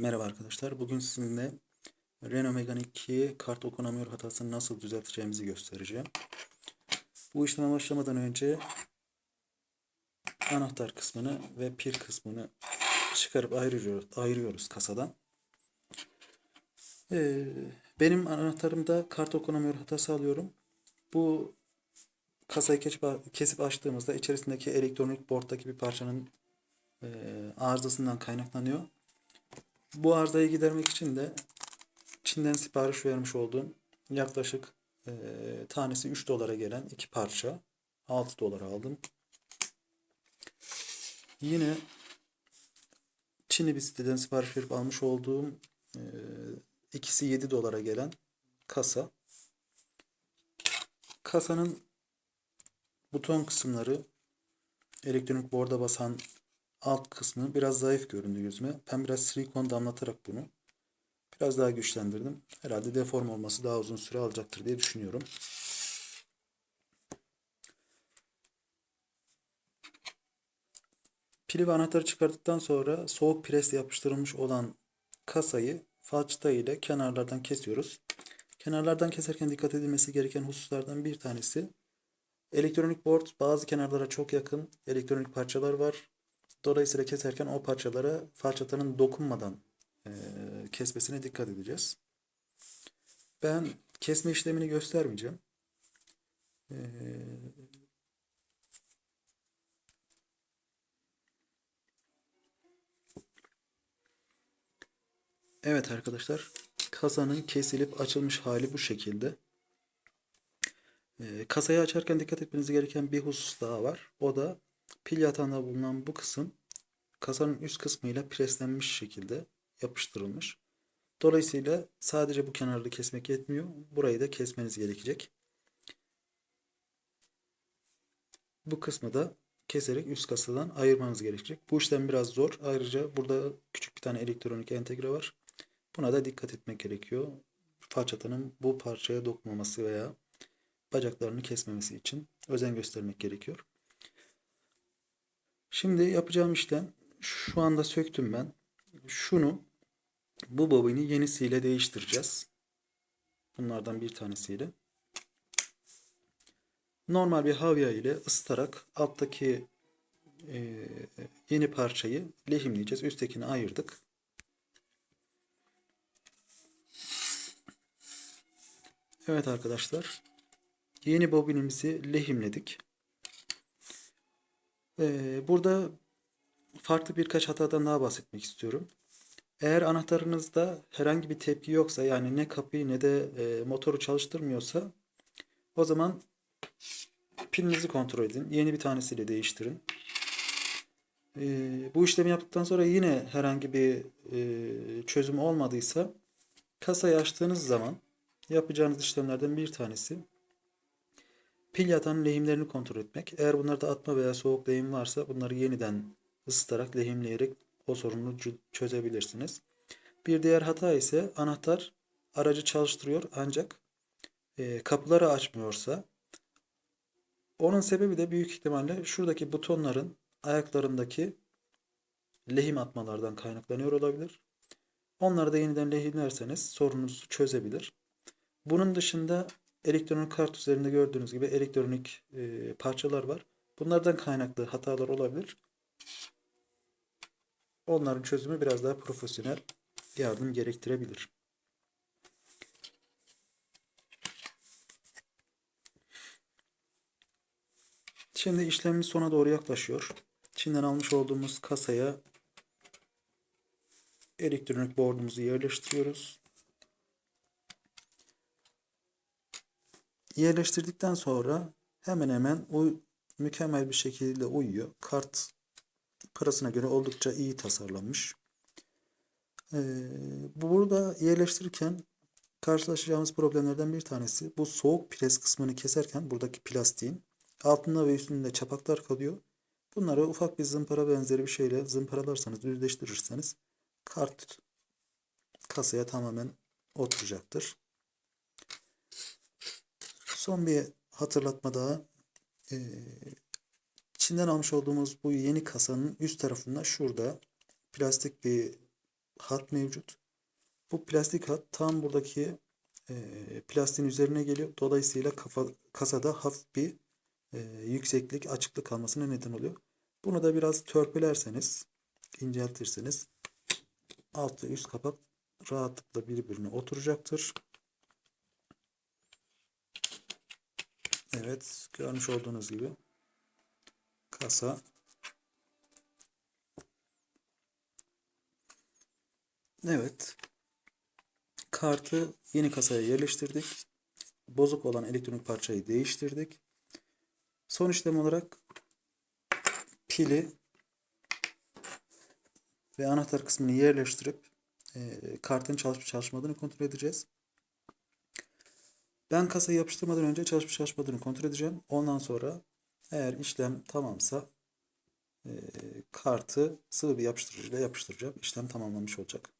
Merhaba arkadaşlar. Bugün sizinle Renault Megane 2 kart okunamıyor hatasını nasıl düzelteceğimizi göstereceğim. Bu işleme başlamadan önce anahtar kısmını ve pil kısmını çıkarıp ayırıyoruz, ayırıyoruz kasadan. Ee, benim anahtarımda kart okunamıyor hatası alıyorum. Bu kasayı kesip, kesip açtığımızda içerisindeki elektronik board'daki bir parçanın e, arızasından kaynaklanıyor. Bu arızayı gidermek için de Çin'den sipariş vermiş olduğum yaklaşık e, tanesi 3 dolara gelen iki parça 6 dolara aldım. Yine Çin'i bir siteden sipariş verip almış olduğum e, ikisi 7 dolara gelen kasa. Kasanın buton kısımları elektronik borda basan alt kısmı biraz zayıf göründü yüzüme. Ben biraz silikon damlatarak bunu biraz daha güçlendirdim. Herhalde deform olması daha uzun süre alacaktır diye düşünüyorum. Pili ve anahtarı çıkarttıktan sonra soğuk presle yapıştırılmış olan kasayı falçata ile kenarlardan kesiyoruz. Kenarlardan keserken dikkat edilmesi gereken hususlardan bir tanesi elektronik board bazı kenarlara çok yakın elektronik parçalar var. Dolayısıyla keserken o parçalara falçatanın dokunmadan e, kesmesine dikkat edeceğiz. Ben kesme işlemini göstermeyeceğim. E, evet arkadaşlar kasanın kesilip açılmış hali bu şekilde. E, kasayı açarken dikkat etmeniz gereken bir husus daha var. O da pil yatağında bulunan bu kısım kasanın üst kısmıyla preslenmiş şekilde yapıştırılmış. Dolayısıyla sadece bu kenarı kesmek yetmiyor. Burayı da kesmeniz gerekecek. Bu kısmı da keserek üst kasadan ayırmanız gerekecek. Bu işlem biraz zor. Ayrıca burada küçük bir tane elektronik entegre var. Buna da dikkat etmek gerekiyor. Falçatanın bu parçaya dokunmaması veya bacaklarını kesmemesi için özen göstermek gerekiyor. Şimdi yapacağım işlem şu anda söktüm ben. Şunu bu bobini yenisiyle değiştireceğiz. Bunlardan bir tanesiyle. Normal bir havya ile ısıtarak alttaki e, yeni parçayı lehimleyeceğiz. Üsttekini ayırdık. Evet arkadaşlar. Yeni bobinimizi lehimledik. Ee, burada farklı birkaç hatadan daha bahsetmek istiyorum. Eğer anahtarınızda herhangi bir tepki yoksa yani ne kapıyı ne de e, motoru çalıştırmıyorsa o zaman pilinizi kontrol edin. Yeni bir tanesiyle değiştirin. E, bu işlemi yaptıktan sonra yine herhangi bir e, çözüm olmadıysa kasayı açtığınız zaman yapacağınız işlemlerden bir tanesi pil yatağının lehimlerini kontrol etmek. Eğer bunlarda atma veya soğuk lehim varsa bunları yeniden ısıtarak lehimleyerek o sorunu çözebilirsiniz. Bir diğer hata ise anahtar aracı çalıştırıyor ancak e, kapıları açmıyorsa onun sebebi de büyük ihtimalle şuradaki butonların ayaklarındaki lehim atmalardan kaynaklanıyor olabilir. Onları da yeniden lehimlerseniz sorununuzu çözebilir. Bunun dışında elektronik kart üzerinde gördüğünüz gibi elektronik e, parçalar var. Bunlardan kaynaklı hatalar olabilir. Onların çözümü biraz daha profesyonel yardım gerektirebilir. Şimdi işlemimiz sona doğru yaklaşıyor. Çin'den almış olduğumuz kasaya elektronik board'umuzu yerleştiriyoruz. Yerleştirdikten sonra hemen hemen uy mükemmel bir şekilde uyuyor. Kart parasına göre oldukça iyi tasarlanmış. Ee, burada yerleştirirken karşılaşacağımız problemlerden bir tanesi bu soğuk pres kısmını keserken buradaki plastiğin altında ve üstünde çapaklar kalıyor. Bunları ufak bir zımpara benzeri bir şeyle zımparalarsanız, düzleştirirseniz kart kasaya tamamen oturacaktır. Son bir hatırlatma daha. Ee, Çin'den almış olduğumuz bu yeni kasanın üst tarafında şurada plastik bir hat mevcut. Bu plastik hat tam buradaki e, plastiğin üzerine geliyor. Dolayısıyla kafa, kasada hafif bir e, yükseklik, açıklık kalmasına neden oluyor. Bunu da biraz törpülerseniz, inceltirseniz alt ve üst kapak rahatlıkla birbirine oturacaktır. Evet, görmüş olduğunuz gibi kasa Evet. Kartı yeni kasaya yerleştirdik. Bozuk olan elektronik parçayı değiştirdik. Son işlem olarak pili ve anahtar kısmını yerleştirip e, kartın çalışıp çalışmadığını kontrol edeceğiz. Ben kasayı yapıştırmadan önce çalışıp çalışmadığını kontrol edeceğim. Ondan sonra eğer işlem tamamsa e, kartı sıvı bir yapıştırıcıyla yapıştıracağım. İşlem tamamlamış olacak.